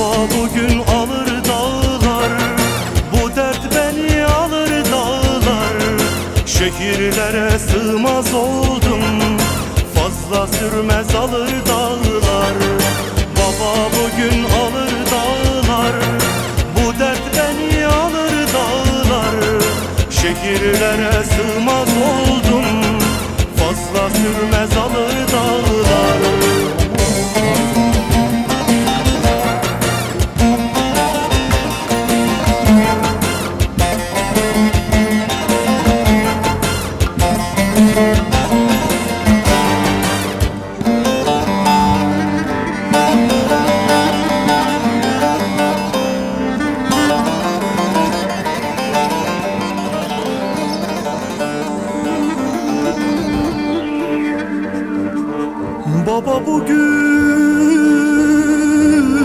Baba bugün alır dağlar Bu dert beni alır dağlar. Şehirlere sığmaz oldum Fazla sürmez alır dağlar. Baba bugün alır dağlar Bu dert beni alır dağlar. Şehirlere sığmaz oldum Fazla sürmez alır Baba bugün